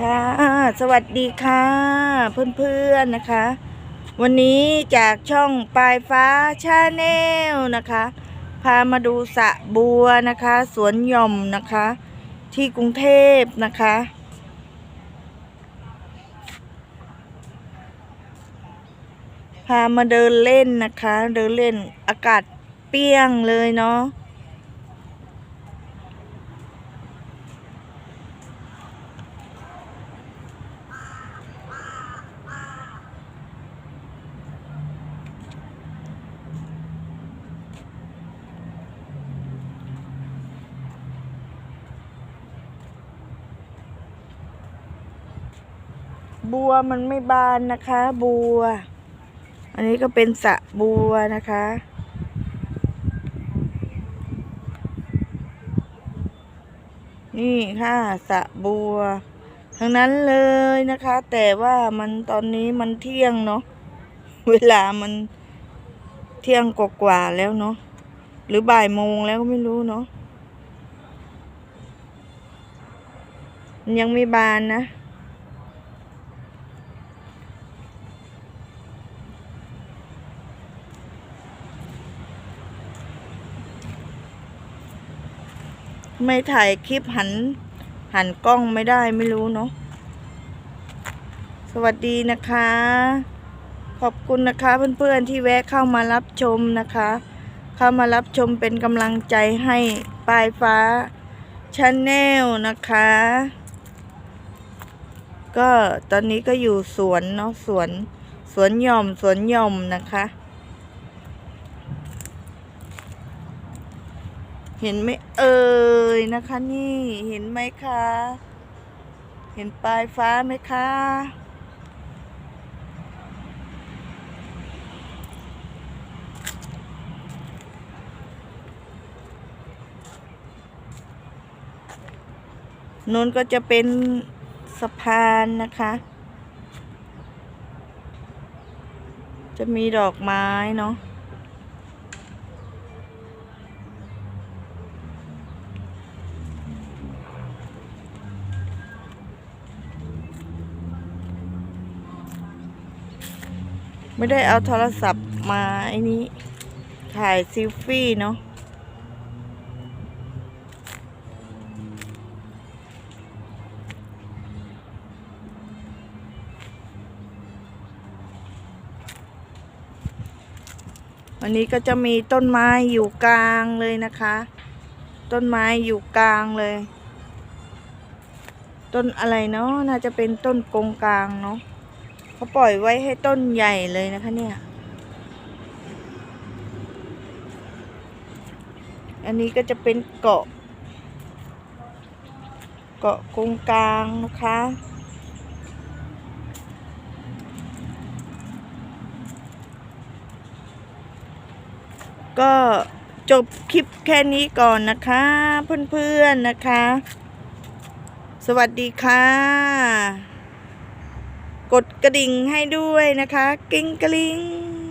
ค่ะ สวัสดีค่ะ เพื่อนๆนะคะ วันนี้จากช่องปลายฟ้าชาแนลนะคะ พามาดูสระบัวนะคะ สวนหย่อมนะคะ ที่กรุงเทพนะคะ พามาเดินเล่นนะคะ เดินเล่นอากาศเปรี้ยงเลยเนาะ บัวมันไม่บานนะคะ บัว อันนี้ก็เป็นสะบัวนะคะ นี่ค่ะสะบัว ทั้งนั้นเลยนะคะ แต่ว่ามันตอนนี้มันเที่ยงเนาะเวลามันเที่ยงกว่าๆแล้วเนาะหรือบ่ายโมงแล้วก็ไม่รู้เนาะมันยังไม่บานนะ ไม่ถ่ายคลิปหัน หันกล้องไม่ได้ไม่รู้เนาะสวัสดีนะคะ ขอบคุณนะคะเพื่อนๆที่แวะเข้ามารับชมนะคะ เข้ามารับชมเป็นกำลังใจให้ปลายฟ้าชาแนลนะคะ ก็ตอนนี้ก็อยู่สวนเนาะสวนสวนหย่อมสวนหย่อมนะคะ เห็นไหมเอ่ยนะคะนี่เห็นไหมคะ เห็นปลายฟ้าไหมคะนูนก็จะเป็นสะพานนะคะ จะมีดอกไม้เนาะ ไม่ได้เอาโทรศัพท์มาไอ้นี้ถ่ายซิลฟี่เนาะวันนี้ก็จะมีต้นไม้อยู่กลางเลยนะคะ ต้นไม้อยู่กลางเลย ต้นอะไรเนาะน่าจะเป็นต้นกงกลางเนาะ เขาปล่อยไว้ให้ต้นใหญ่เลยนะคะเนี่ย อันนี้ก็จะเป็นเกาะ เกาะกงกลางนะคะก็จบคลิปแค่นี้ก่อนนะคะ เพื่อนๆนะคะ สวัสดีค่ะ กดกระดิ่งให้ด้วยนะคะ กิ้งกระลิง